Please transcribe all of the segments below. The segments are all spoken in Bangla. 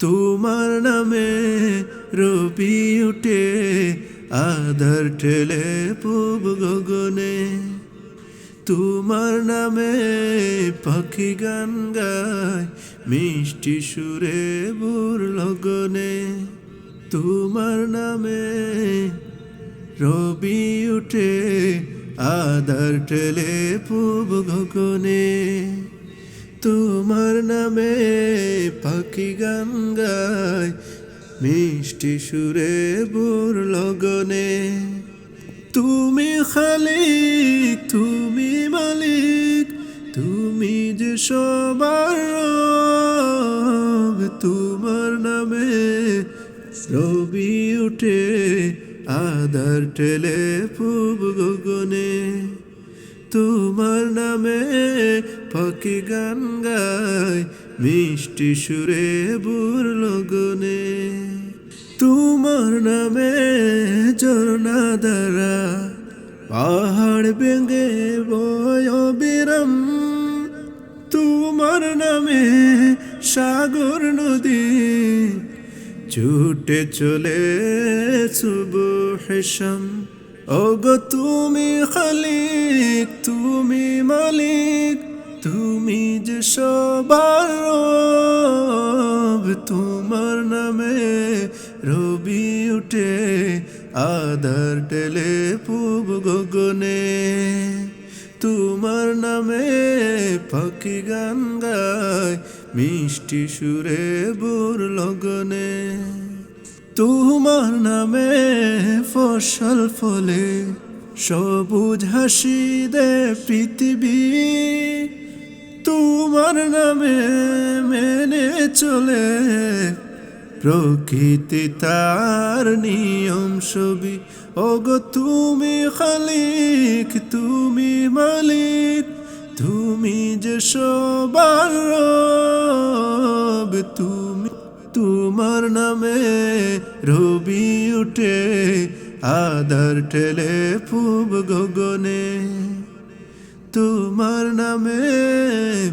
তোমার নামে রবি উঠে আধার ঠেলে পূব গগনে। তোমার নামে পাখি গান গায়, মিষ্টি সুরে বুর লগনে। তোমার নামে রবি উঠে আধার ঠেলে পূব গগনে। তোমার নামে পাখি গান গায় মিষ্টি সুরে বুর লগনে। তুমি খালিক, তুমি মালিক, তুমি যে সবার তোমার নামে রবি উঠে, আধার ঠেলে পূব গগনে। তোমার নামে পাখি গান গায়, মিষ্টি সুরে বুর লগনে তোমার নামে ঝর্ণা দ্বারা পাহাড় বেঙ্গে বয় বিরম তোমার নামে সাগর নদী ছুটে চলে শুভ হেসম ওগো, তুমি খালিক, তুমি মালিক, তুমি যে সবার তোমার নামে রবি উঠে আধার টেলে পূব গগনে। তোমার নামে পাখি গান গায়, মিষ্টি সুরে বুর লগনে। তোমার নামে ফসল ফলে সবুজ হাসি দে পৃথিবী। তোমার নামে মেনে চলে প্রকৃতি তার নিয়ম ছবি। ওগো তুমি খালিক তুমি মালিক তুমি যে সবার রব, তুমি তোমার নামে রবি উঠে আধার ঠেলে ফুব গগনে। তোমার নামে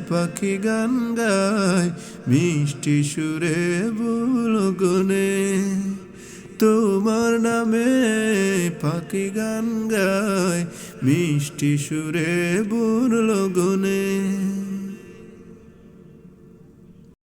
পাখি গান গায়, মিষ্টি সুরে বুলগনে তোমার নামে পাখি গান গায়, মিষ্টি সুরে বুলগনে